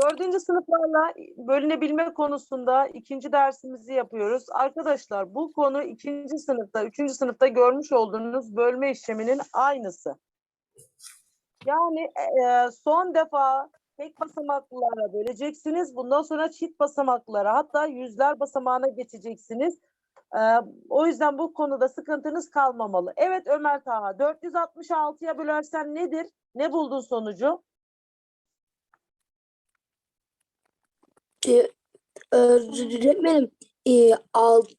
Dördüncü sınıflarla bölünebilme konusunda ikinci dersimizi yapıyoruz. Arkadaşlar bu konu ikinci sınıfta, üçüncü sınıfta görmüş olduğunuz bölme işleminin aynısı. Yani e, son defa tek basamaklara böleceksiniz. Bundan sonra çift basamaklara hatta yüzler basamağına geçeceksiniz. E, o yüzden bu konuda sıkıntınız kalmamalı. Evet Ömer Taha 466'ya bölersen nedir? Ne buldun sonucu? Ee, öğretmenim e, 6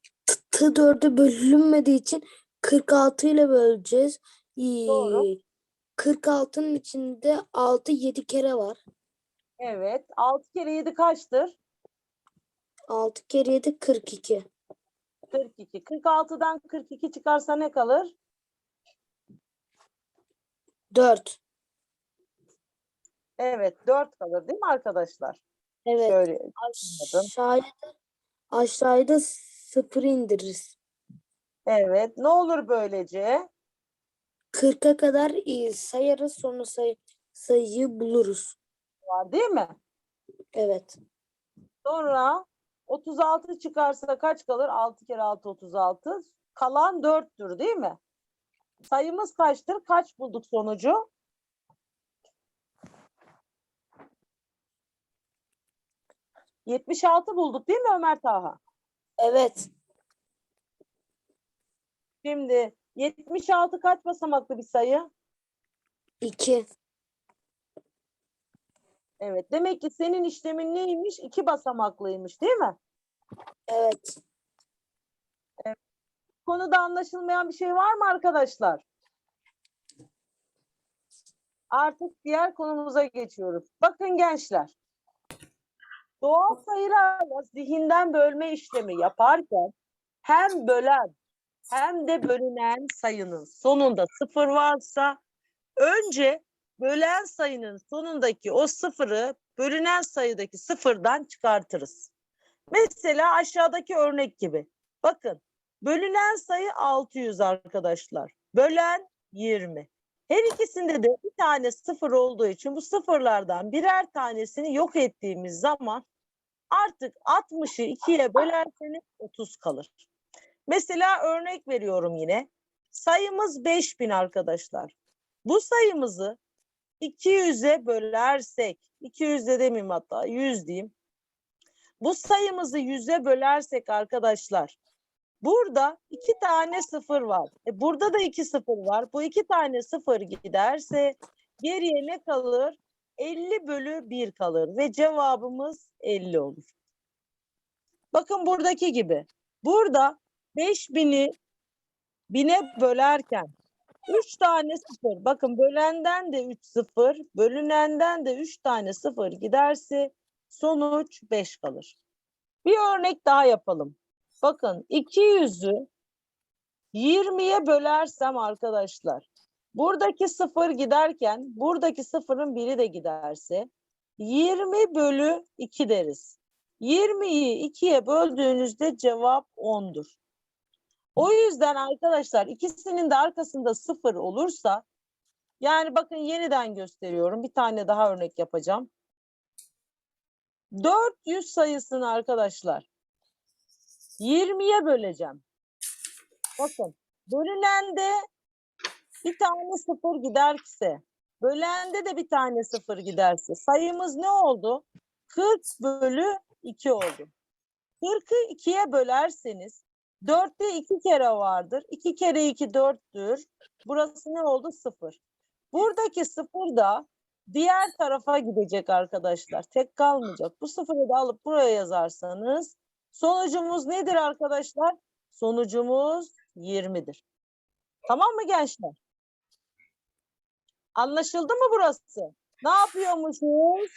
4'e bölünmediği için 46 ile böleceğiz. Ee, Doğru. 46'nın içinde 6 7 kere var. Evet. 6 kere 7 kaçtır? 6 kere 7 42. 42. 46'dan 42 çıkarsa ne kalır? 4. Evet 4 kalır değil mi arkadaşlar? Evet. Şöyle Aşağıya da, aşağıya da 0 indiririz. evet. Ne olur böylece? 40'a kadar sayarız sonra sayı, sayıyı buluruz. Var değil mi? Evet. Sonra 36 çıkarsa kaç kalır? 6 kere 6 36. Kalan 4'tür değil mi? Sayımız kaçtır? Kaç bulduk sonucu? ...76 bulduk değil mi Ömer Taha? Evet. Şimdi 76 kaç basamaklı bir sayı? 2. Evet. Demek ki senin işlemin neymiş? İki basamaklıymış değil mi? Evet. Konuda anlaşılmayan bir şey var mı arkadaşlar? Artık diğer konumuza geçiyoruz. Bakın gençler. Doğal sayılarla zihinden bölme işlemi yaparken hem bölen hem de bölünen sayının sonunda sıfır varsa önce bölen sayının sonundaki o sıfırı bölünen sayıdaki sıfırdan çıkartırız. Mesela aşağıdaki örnek gibi. Bakın Bölünen sayı 600 arkadaşlar. Bölen 20. Her ikisinde de bir tane sıfır olduğu için bu sıfırlardan birer tanesini yok ettiğimiz zaman artık 60'ı 2'ye bölerseniz 30 kalır. Mesela örnek veriyorum yine. Sayımız 5000 arkadaşlar. Bu sayımızı 200'e bölersek, 200 de demeyeyim hatta 100 diyeyim. Bu sayımızı 100'e bölersek arkadaşlar Burada iki tane sıfır var. E burada da iki sıfır var. Bu iki tane sıfır giderse geriye ne kalır? 50 bölü 1 kalır ve cevabımız 50 olur. Bakın buradaki gibi. Burada 5000'i 1000'e bölerken 3 tane sıfır. Bakın bölenden de 3 sıfır, bölünenden de 3 tane sıfır giderse sonuç 5 kalır. Bir örnek daha yapalım. Bakın 200'ü 20'ye bölersem arkadaşlar buradaki sıfır giderken buradaki sıfırın biri de giderse 20 bölü 2 deriz. 20'yi 2'ye böldüğünüzde cevap 10'dur. O yüzden arkadaşlar ikisinin de arkasında sıfır olursa yani bakın yeniden gösteriyorum. Bir tane daha örnek yapacağım. 400 sayısını arkadaşlar 20'ye böleceğim. Bakın bölünende bir tane sıfır giderse, bölende de bir tane sıfır giderse sayımız ne oldu? 40 bölü 2 oldu. 40'ı 2'ye bölerseniz 4'te 2 kere vardır. 2 kere 2 4'tür. Burası ne oldu? 0. Buradaki 0 da diğer tarafa gidecek arkadaşlar. Tek kalmayacak. Bu sıfırı da alıp buraya yazarsanız Sonucumuz nedir arkadaşlar? Sonucumuz 20'dir. Tamam mı gençler? Anlaşıldı mı burası? Ne yapıyormuşuz?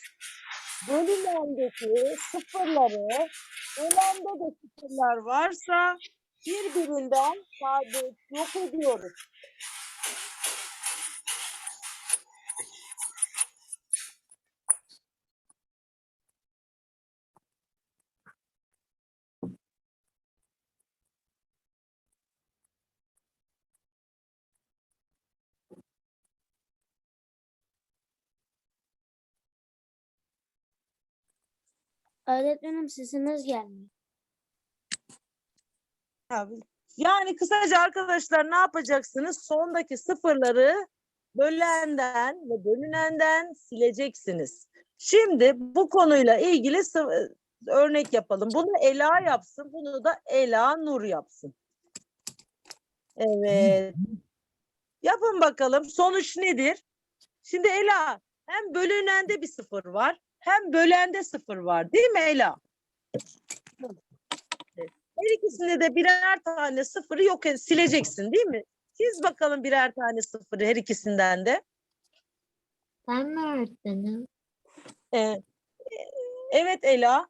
Bölümendeki sıfırları, bölümde de sıfırlar varsa birbirinden sabit yok ediyoruz. Öğretmenim sesiniz gelmiyor. Yani kısaca arkadaşlar ne yapacaksınız? Sondaki sıfırları bölenden ve bölünenden sileceksiniz. Şimdi bu konuyla ilgili örnek yapalım. Bunu Ela yapsın, bunu da Ela Nur yapsın. Evet. Yapın bakalım sonuç nedir? Şimdi Ela hem bölünende bir sıfır var hem bölende sıfır var değil mi Ela? Her ikisinde de birer tane sıfırı yok sileceksin değil mi? Çiz bakalım birer tane sıfırı her ikisinden de. Ben mi öğretmenim? Ee, evet Ela.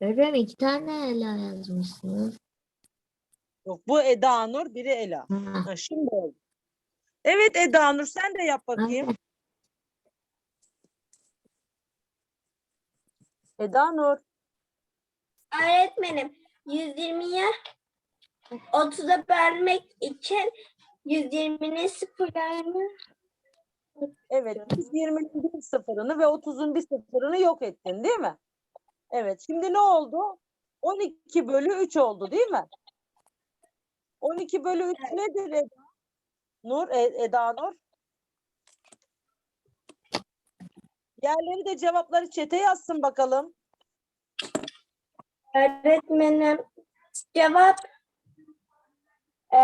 Öğretmenim iki tane Ela yazmışsınız. Yok bu Eda Nur, biri Ela. Ha, Ha, şimdi oldu. Evet Eda Nur sen de yap bakayım. Eda Nur. Öğretmenim 120'ye 30'a bölmek için 120'nin sıfırlarını Evet, 120'nin bir sıfırını ve 30'un bir sıfırını yok ettin değil mi? Evet, şimdi ne oldu? 12 bölü 3 oldu değil mi? 12 bölü 3 nedir Eda? Nur, E- Eda Nur? Diğerleri de cevapları çete yazsın bakalım. öğretmenim cevap e,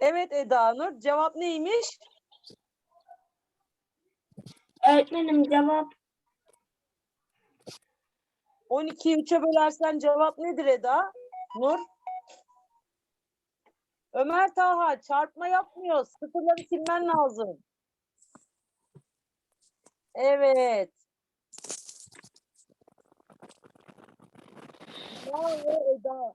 Evet Eda Nur, cevap neymiş? öğretmenim cevap 12'yi 3'e bölersen cevap nedir Eda? Nur? Ömer Taha çarpma yapmıyor. Sıfırları silmen lazım. Evet. Bravo Eda.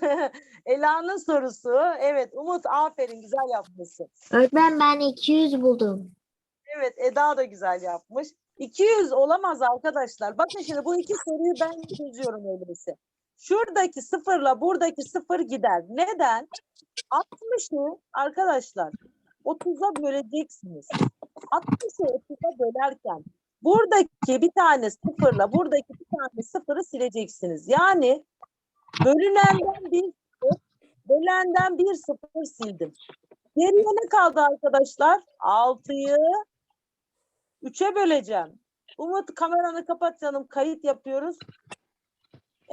Ela'nın sorusu. Evet Umut aferin güzel yapmışsın. Öğretmen ben 200 buldum. Evet Eda da güzel yapmış. 200 olamaz arkadaşlar. Bakın şimdi bu iki soruyu ben çözüyorum öyleyse. Şuradaki sıfırla buradaki sıfır gider. Neden? 60'ı arkadaşlar 30'a böleceksiniz. 60'ı 30'a bölerken buradaki bir tane sıfırla buradaki bir tane sıfırı sileceksiniz. Yani bölünenden bir sıfır, bölenden bir sıfır sildim. Geriye ne kaldı arkadaşlar? 6'yı 3'e böleceğim. Umut kameranı kapat canım. Kayıt yapıyoruz.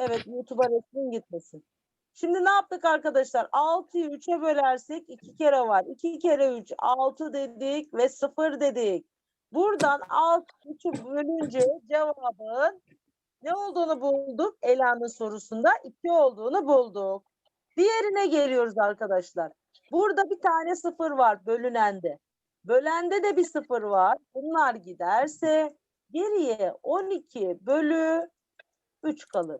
Evet YouTube'a resmin gitmesin. Şimdi ne yaptık arkadaşlar? 6'yı 3'e bölersek 2 kere var. 2 kere 3 6 dedik ve 0 dedik. Buradan 6 3'ü bölünce cevabın ne olduğunu bulduk. Ela'nın sorusunda 2 olduğunu bulduk. Diğerine geliyoruz arkadaşlar. Burada bir tane 0 var bölünende. Bölende de bir 0 var. Bunlar giderse geriye 12 bölü 3 kalır.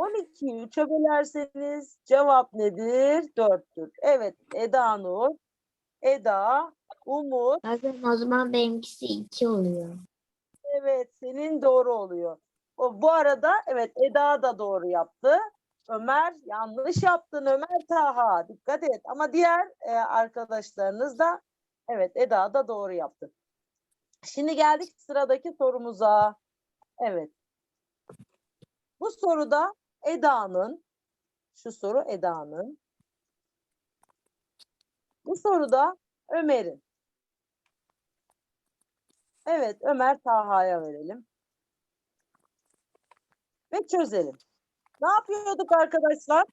12'yi 3'e bölerseniz cevap nedir? 4'tür. Evet Eda Nur, Eda, Umut. Öğretmenim o zaman benimkisi 2 oluyor. Evet senin doğru oluyor. O, bu arada evet Eda da doğru yaptı. Ömer yanlış yaptın Ömer Taha. Dikkat et. Ama diğer e, arkadaşlarınız da evet Eda da doğru yaptı. Şimdi geldik sıradaki sorumuza. Evet. Bu soruda Eda'nın şu soru Eda'nın bu soruda Ömer'in. Evet Ömer Taha'ya verelim. Ve çözelim. Ne yapıyorduk arkadaşlar?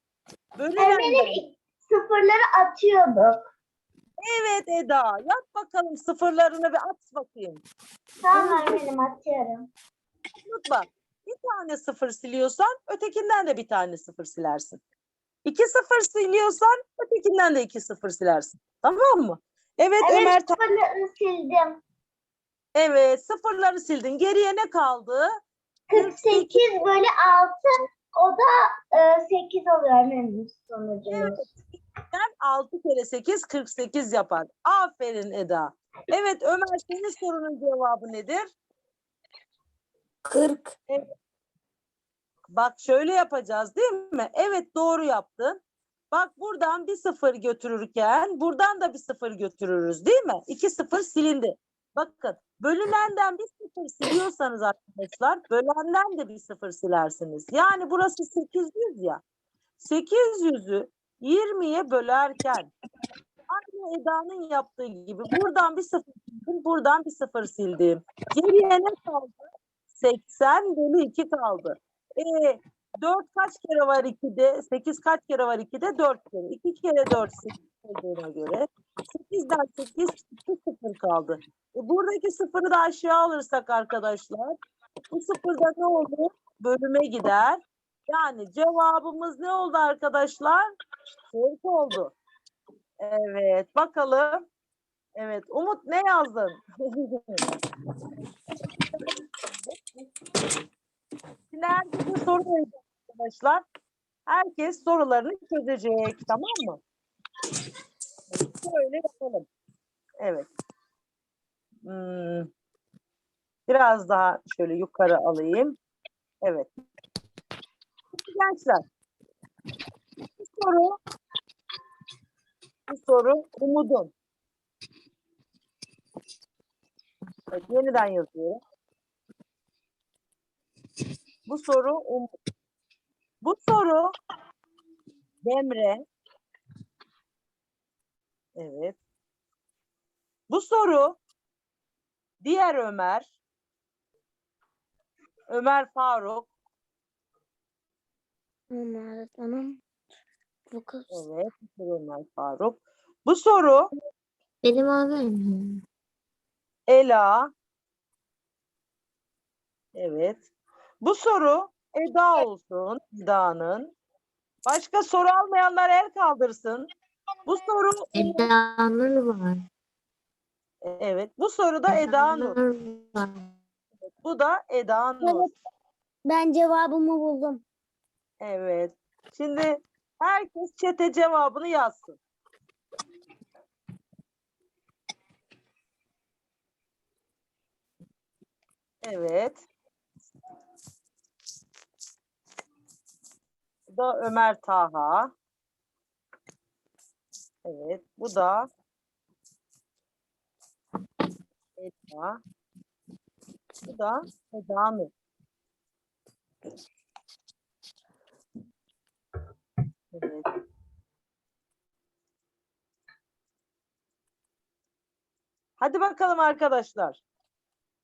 Bölünenden. sıfırları atıyorduk. Evet Eda. Yap bakalım sıfırlarını bir at bakayım. Tamam öğretmenim atıyorum. Unutma. Bir tane sıfır siliyorsan ötekinden de bir tane sıfır silersin. İki sıfır siliyorsan ötekinden de iki sıfır silersin. Tamam mı? Evet, Ömer Ta- sıfırları sildim. Evet sıfırları sildin. Geriye ne kaldı? 48 bölü 6 o da e, 8 oluyor öğretmenim sonucumuz. Sen 6 kere 8 48 yapar. Aferin Eda. Evet Ömer senin sorunun cevabı nedir? 40. Bak şöyle yapacağız değil mi? Evet doğru yaptın. Bak buradan bir sıfır götürürken buradan da bir sıfır götürürüz değil mi? İki sıfır silindi. Bakın bölünenden bir sıfır siliyorsanız arkadaşlar bölenden de bir sıfır silersiniz. Yani burası 800 ya. 800'ü 20'ye bölerken aynı Eda'nın yaptığı gibi buradan bir sıfır sildim, buradan bir sıfır sildim. Geriye ne kaldı? 80 bölü 2 kaldı. E, 4 kaç kere var 2'de? 8 kaç kere var 2'de? 4 kere. 2 kere 4 8 olduğuna göre 8'den 8 2 sıfır kaldı. E, buradaki sıfırı da aşağı alırsak arkadaşlar bu sıfırda ne olur? Bölüme gider. Yani cevabımız ne oldu arkadaşlar? 40 oldu. Evet bakalım. Evet Umut ne yazdın? Şimdi herkese soru arkadaşlar. Herkes sorularını çözecek tamam mı? Şöyle yapalım. Evet. Hmm. Biraz daha şöyle yukarı alayım. Evet. Gençler. Bu soru bu soru Umut'un. Evet, yeniden yazıyorum. Bu soru Umut. Bu soru Demre. Evet. Bu soru diğer Ömer. Ömer Faruk. Öğretmenim. Dokuz. Evet. Ömer Faruk. Bu soru Benim abim. Ela. Evet. Bu soru Eda olsun. Eda'nın. Başka soru almayanlar el kaldırsın. Bu soru Eda'nın var. evet. Bu soru da Eda Nur. var. Bu da Eda Nur. Ben cevabımı buldum. Evet. Şimdi herkes çete cevabını yazsın. Evet. Da Ömer Taha. Evet. Bu da Eda. Bu da Eda Nur. Evet. Hadi bakalım arkadaşlar.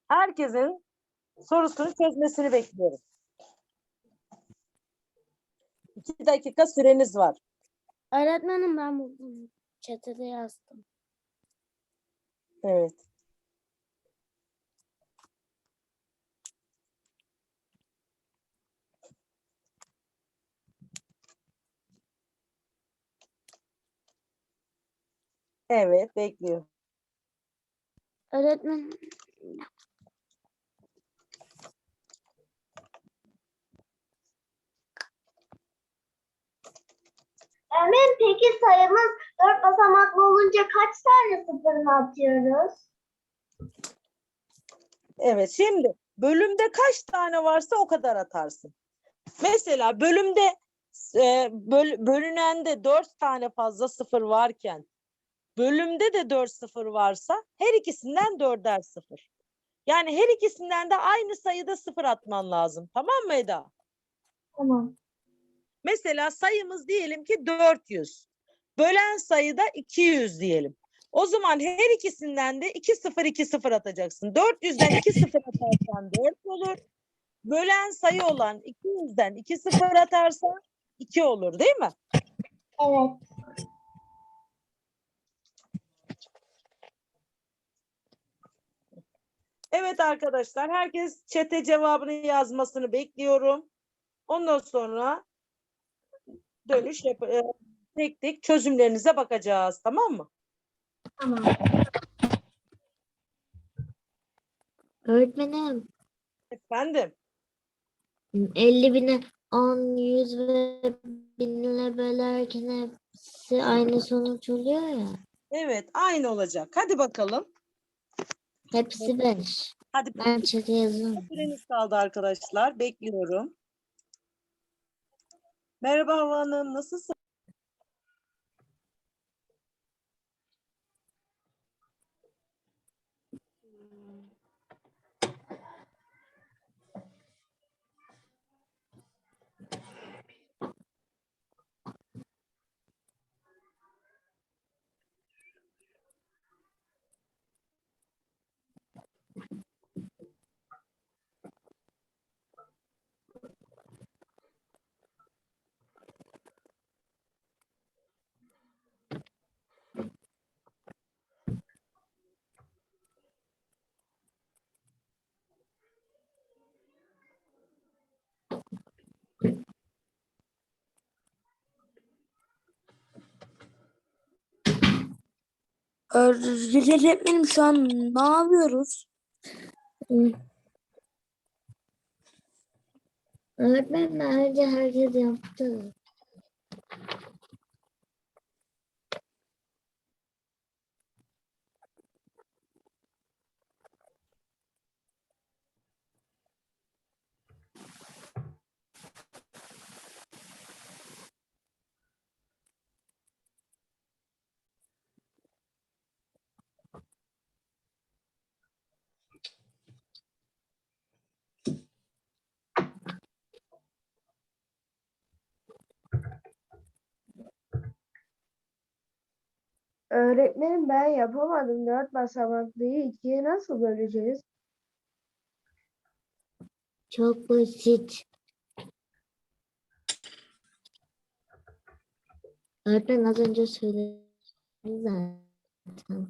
Herkesin sorusunu çözmesini bekliyorum. İki dakika süreniz var. Öğretmenim ben buldum. Çetede yazdım. Evet. Evet, bekliyorum. Öğretmen Ömer peki sayımız dört basamaklı olunca kaç tane sıfırını atıyoruz? Evet, şimdi bölümde kaç tane varsa o kadar atarsın. Mesela bölümde e, böl, bölünende dört tane fazla sıfır varken bölümde de dört sıfır varsa her ikisinden dörder sıfır. Yani her ikisinden de aynı sayıda sıfır atman lazım. Tamam mı Eda? Tamam. Mesela sayımız diyelim ki 400. Bölen sayıda 200 diyelim. O zaman her ikisinden de 2 0 2 0 atacaksın. 400'den 2 0 atarsan 4 olur. Bölen sayı olan 200'den 2 0 atarsan 2 olur değil mi? Evet. Evet arkadaşlar herkes çete cevabını yazmasını bekliyorum. Ondan sonra dönüş yap e, tek tek çözümlerinize bakacağız tamam mı? Tamam. öğretmenim Efendim. 50 bine 10, 100 ve 1000 ile bölerken hepsi aynı sonuç oluyor ya. Evet aynı olacak. Hadi bakalım. Hepsi 5. Hadi Ben çete yazıyorum. Süreniz kaldı arkadaşlar. Bekliyorum. Merhaba Hava Hanım. Nasılsın? Öğretmenim şu an ne yapıyoruz? Hı. Öğretmen bence herkes yaptı. Öğretmenim ben yapamadım. Dört basamaklıyı ikiye nasıl böleceğiz? Çok basit. Öğretmen az önce söyledi zaten.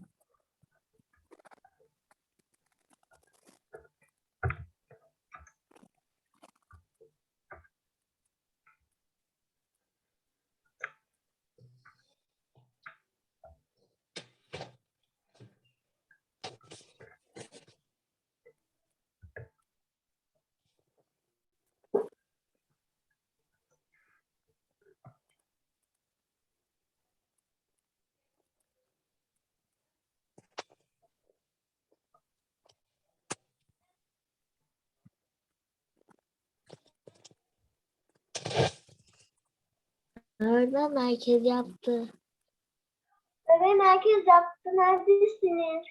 Öğretmen merkez yaptı. Öğretmenim herkes yaptı. Neredesiniz?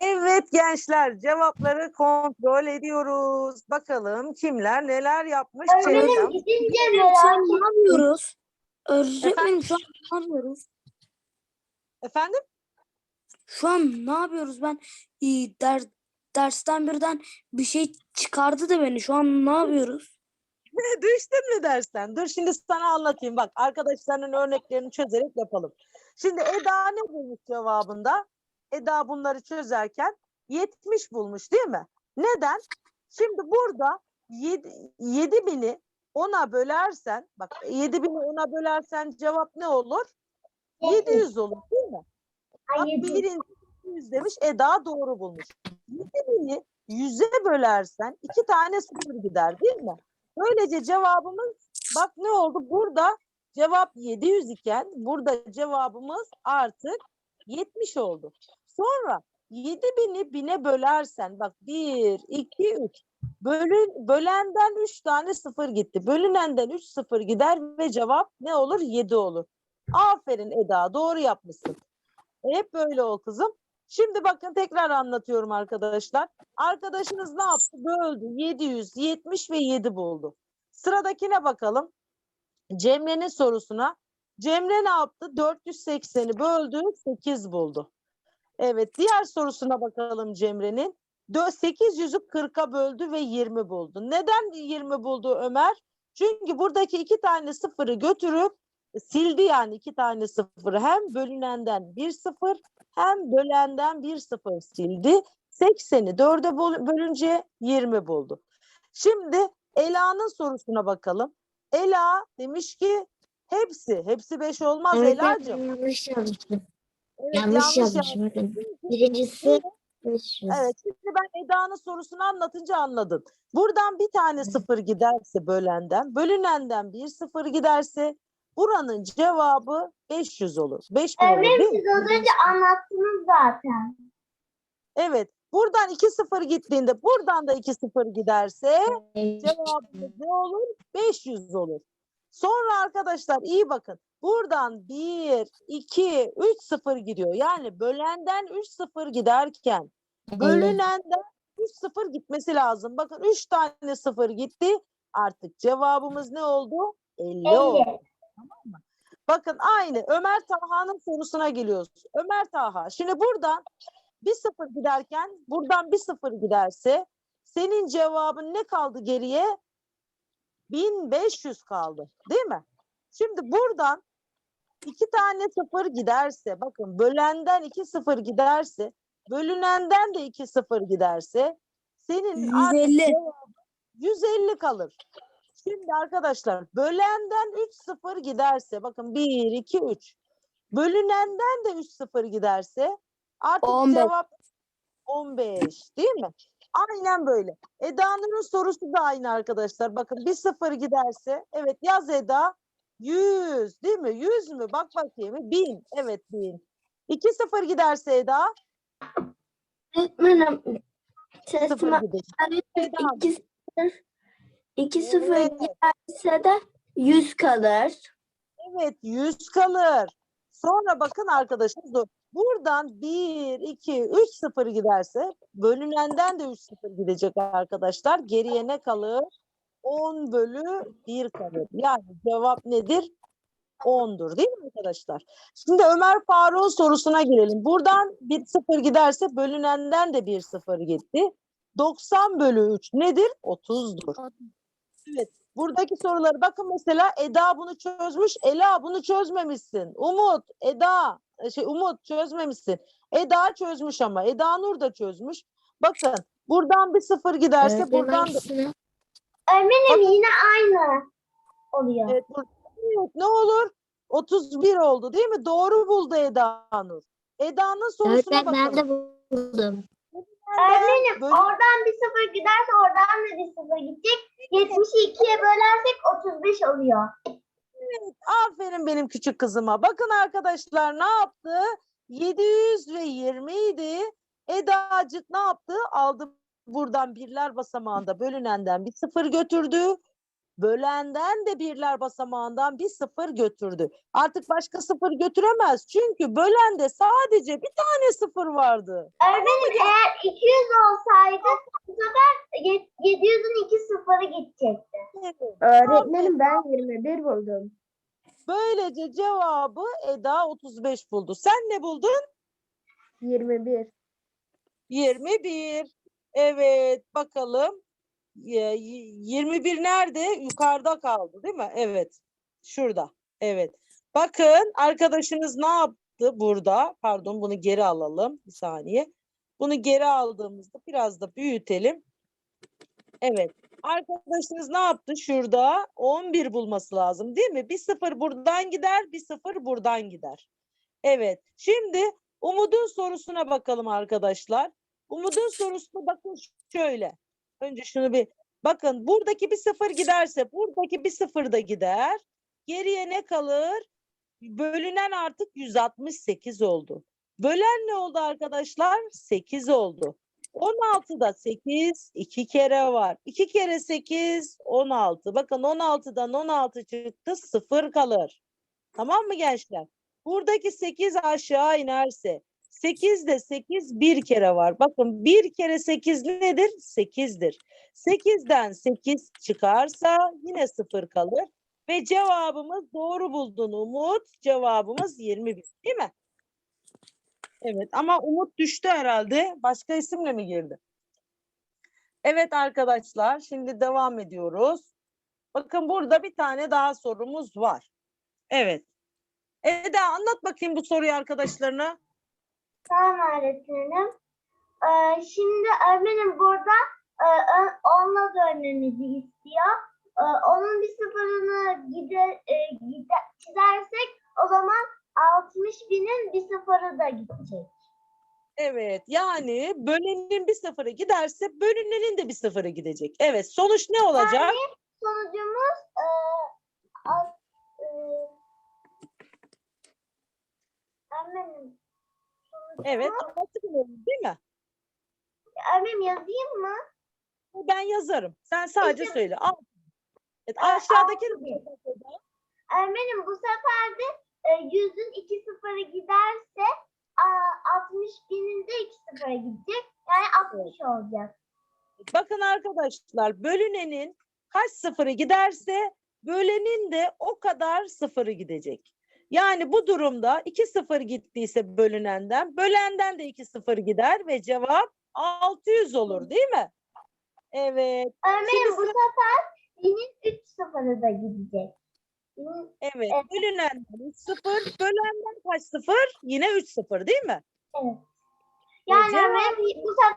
Evet gençler cevapları kontrol ediyoruz. Bakalım kimler neler yapmış. Öğretmenim Çevrem. gidince merak ne yapıyoruz? Öğretmenim şu an ne yapıyoruz? Efendim? Şu an ne yapıyoruz? Ben e, der, dersten birden bir şey çıkardı da beni. Şu an ne yapıyoruz? Düştün mü dersten? Dur şimdi sana anlatayım. Bak arkadaşlarının örneklerini çözerek yapalım. Şimdi Eda ne bulmuş cevabında? Eda bunları çözerken 70 bulmuş değil mi? Neden? Şimdi burada 7, 7000'i 10'a bölersen bak 7000'i 10'a bölersen cevap ne olur? 700 olur değil mi? Bak birinci 700 demiş Eda doğru bulmuş. 7000'i 100'e bölersen iki tane sıfır gider değil mi? Böylece cevabımız bak ne oldu? Burada cevap 700 iken burada cevabımız artık 70 oldu. Sonra 7000'i bine bölersen bak 1, 2, 3. Bölün, bölenden 3 tane sıfır gitti. Bölünenden 3 sıfır gider ve cevap ne olur? 7 olur. Aferin Eda doğru yapmışsın. Hep böyle ol kızım. Şimdi bakın tekrar anlatıyorum arkadaşlar. Arkadaşınız ne yaptı? Böldü. 770 ve 7 buldu. Sıradakine bakalım. Cemre'nin sorusuna. Cemre ne yaptı? 480'i böldü. 8 buldu. Evet diğer sorusuna bakalım Cemre'nin. Dö- 800'ü 40'a böldü ve 20 buldu. Neden 20 buldu Ömer? Çünkü buradaki iki tane sıfırı götürüp sildi yani iki tane sıfırı. Hem bölünenden bir sıfır hem bölenden bir sıfır sildi. 80'i 4'e böl- bölünce 20 buldu. Şimdi Ela'nın sorusuna bakalım. Ela demiş ki hepsi, hepsi 5 olmaz Ela'cığım. Öğretmen yanlış yazmışım. Evet, Yanlış yanlış yazmışım. Birincisi 500. Evet, şimdi ben Eda'nın sorusunu anlatınca anladın. Buradan bir tane sıfır giderse bölenden, bölünenden bir sıfır giderse buranın cevabı 500 olur. 5000 olur Öğretmenim değil mi? siz az önce anlattınız zaten. Evet. Buradan 2 sıfır gittiğinde buradan da 2 sıfır giderse cevabımız ne olur? 500 olur. Sonra arkadaşlar iyi bakın. Buradan 1, 2, 3 sıfır gidiyor. Yani bölenden 3 sıfır giderken bölünenden 3 sıfır gitmesi lazım. Bakın 3 tane sıfır gitti. Artık cevabımız ne oldu? 50 oldu. 50. Bakın aynı Ömer Taha'nın sorusuna geliyoruz. Ömer Taha. Şimdi buradan bir sıfır giderken buradan bir sıfır giderse senin cevabın ne kaldı geriye? 1500 kaldı. Değil mi? Şimdi buradan iki tane sıfır giderse bakın bölenden iki sıfır giderse bölünenden de iki sıfır giderse senin artık 150. cevabın 150 kalır. Şimdi arkadaşlar bölenden 3 sıfır giderse bakın 1, 2, 3. Bölünenden de 3 sıfır giderse artık 15. cevap 15 değil mi? Aynen böyle. Eda'nın sorusu da aynı arkadaşlar. Bakın bir sıfır giderse evet yaz Eda 100 değil mi? 100 mü? Bak bakayım. 1000. Evet 1000. 2 sıfır giderse Eda Öğretmenim sesime Eda. sıfır iki sıfır Evet. giderse de yüz kalır. Evet 100 kalır. Sonra bakın arkadaşlar dur. Buradan 1, 2, 3 sıfır giderse bölünenden de 3 sıfır gidecek arkadaşlar. Geriye ne kalır? 10 bölü 1 kalır. Yani cevap nedir? 10'dur değil mi arkadaşlar? Şimdi Ömer Faruk'un sorusuna gelelim. Buradan 1 sıfır giderse bölünenden de 1 sıfır gitti. 90 bölü 3 nedir? 30'dur. Evet. Buradaki soruları bakın mesela Eda bunu çözmüş. Ela bunu çözmemişsin. Umut, Eda, e, şey Umut çözmemişsin. Eda çözmüş ama. Eda Nur da çözmüş. Bakın buradan bir sıfır giderse Öğretmenim buradan da? Öğretmenim yine aynı oluyor. evet, evet, ne olur? 31 oldu değil mi? Doğru buldu Eda Nur. Eda'nın sorusuna Öğretmen ben bakalım. de buldum. Öğretmenim Böyle- oradan bir sıfır giderse oradan da bir sıfır gidecek. 70'i ikiye bölersek 35 oluyor. Aferin benim küçük kızıma. Bakın arkadaşlar ne yaptı? 720 idi. Edacık ne yaptı? Aldı buradan birler basamağında bölünenden bir sıfır götürdü. Bölenden de birler basamağından bir sıfır götürdü. Artık başka sıfır götüremez. Çünkü bölende sadece bir tane sıfır vardı. Öğretmenim eğer 200 olsaydı bu sefer ye- 700'ün iki sıfırı gidecekti. Evet. Öğretmenim ben 21 buldum. Böylece cevabı Eda 35 buldu. Sen ne buldun? 21. 21. Evet bakalım. Ye- y- 21 nerede? Yukarıda kaldı değil mi? Evet. Şurada. Evet. Bakın arkadaşınız ne yaptı burada? Pardon bunu geri alalım. Bir saniye. Bunu geri aldığımızda biraz da büyütelim. Evet. Arkadaşınız ne yaptı? Şurada 11 bulması lazım değil mi? Bir sıfır buradan gider, bir sıfır buradan gider. Evet. Şimdi Umut'un sorusuna bakalım arkadaşlar. Umut'un sorusuna bakın şöyle. Önce şunu bir bakın buradaki bir sıfır giderse buradaki bir sıfır da gider. Geriye ne kalır? Bölünen artık 168 oldu. Bölen ne oldu arkadaşlar? 8 oldu. 16'da 8 iki kere var. 2 kere 8 16. Bakın 16'dan 16 çıktı 0 kalır. Tamam mı gençler? Buradaki 8 aşağı inerse 8 de 8 bir kere var. Bakın bir kere 8 nedir? 8'dir. 8'den 8 çıkarsa yine 0 kalır. Ve cevabımız doğru buldun Umut. Cevabımız 21 değil mi? Evet ama Umut düştü herhalde. Başka isimle mi girdi? Evet arkadaşlar şimdi devam ediyoruz. Bakın burada bir tane daha sorumuz var. Evet. Eda anlat bakayım bu soruyu arkadaşlarına. Tamam öğretmenim. Ee, şimdi öğretmenim burada e, onunla dönmemizi istiyor. Ee, onun bir sıfırını gider, e, gider, çizersek o zaman 60 binin bir sıfırı da gidecek. Evet yani bölenin bir sıfırı giderse bölünenin de bir sıfırı gidecek. Evet sonuç ne olacak? Sonucumuz e, az, e, Evet anlatıyorum değil mi? öğretmenim yazayım mı? Ben yazarım. Sen sadece Peki. söyle. Al. Evet, aşağıdaki. Öğretmenim bu sefer de e, 100'ün iki sıfırı giderse a, 60 binin de iki sıfıra gidecek. Yani 60 olacak. Bakın arkadaşlar bölünenin kaç sıfırı giderse bölenin de o kadar sıfırı gidecek. Yani bu durumda 2 sıfır gittiyse bölünenden, bölenden de 2 sıfır gider ve cevap 600 olur değil mi? Evet, Öğretmenim bu sefer binin 3 sıfırı da gidecek. Binin- evet. Evet. Bölünenden 3 sıfır, bölenden kaç sıfır? Yine 3 sıfır değil mi? Evet. Ve Yani cevap- bu sefer